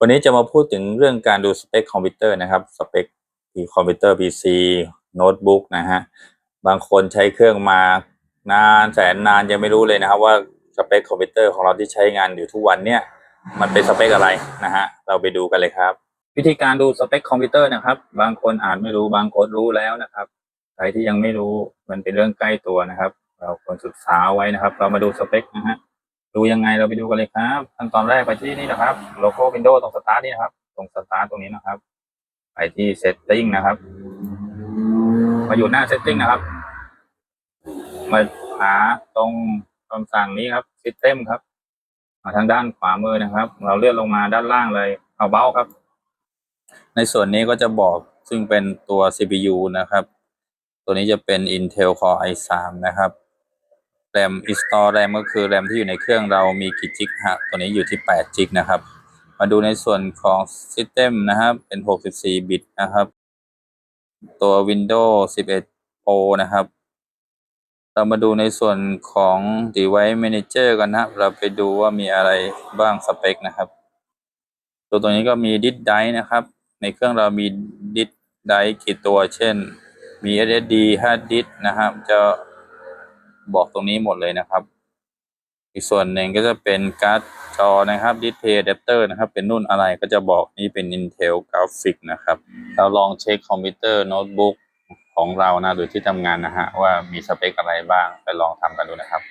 วันนี้จะมาพูดถึงเรื่องการดูสเปคคอมพิวเตอร์นะครับ สเปคที่คอมพิวเตอร์ PC โน้ตบุ๊กนะฮะ บางคนใช้เครื่องมานานแสนนานยังไม่รู้เลยนะครับ ว่าสเปคคอมพิวเตอร์ของเราที่ใช้งานอยู่ทุกวันเนี่ย มันเป็นสเปคอะไรนะฮะ เราไปดูกันเลยครับ วิธีการดูสเปคคอมพิวเตอร์นะครับ บางคนอ่านไม่รู้บางคนรู้แล้วนะครับใครที่ยังไม่รู้มันเป็นเรื่องใกล้ตัวนะครับ เราควรศึกษาไว้นะครับ เรามาดูสเปคนะฮะ ดูยังไงเราไปดูกันเลยครับขั้นตอนแรกไปที่นี่นะครับ โลโก้ Windows ตรงสตาร์ทนี่นะครับ ตรงสตาร์ทตรงนี้นะครับ ไปที่ Setting นะครับ มาอยู่หน้า Setting นะครับ มาหาตรงคำสั่งนี้ครับ System ครับมาทางด้านขวามือนะครับ เราเลื่อนลงมาด้านล่างเลย เอาเบ้าครับ ในส่วนนี้ก็จะบอกซึ่งเป็นตัว CPU นะครับ ตัวนี้จะเป็น Intel Core i3 นะครับ แรม install RAM ก็คือแรมที่อยู่ในเครื่องเรามีกี่จิกฮะ ตัวนี้อยู่ที่8จิกนะครับ มาดูในส่วนของ System นะครับ เป็น 64 บิตนะครับ ตัว Windows 11 Pro นะครับ เรามาดูในส่วนของ Device Manager กันนะเราไปดูว่ามีอะไรบ้างสเปคนะครับ ตัวตัวนี้ก็มี Disk Drive นะครับ ในเครื่องเรามี Disk Drive กี่ตัว เช่น มี SSD hard disk นะครับจะ บอกตรงนี้หมดเลยนะครับ อีกส่วนหนึ่งก็จะเป็นการ์ดจอนะครับดิสเพย์อะแดปเตอร์นะครับ เป็นรุ่นอะไรก็จะบอกนี่เป็น Intel Graphic นะครับ เราลองเช็คคอมพิวเตอร์โน้ตบุ๊กของเรานะโดยที่ทำงานนะฮะว่ามีสเปคอะไรบ้างไปลองทำกันดูนะครับ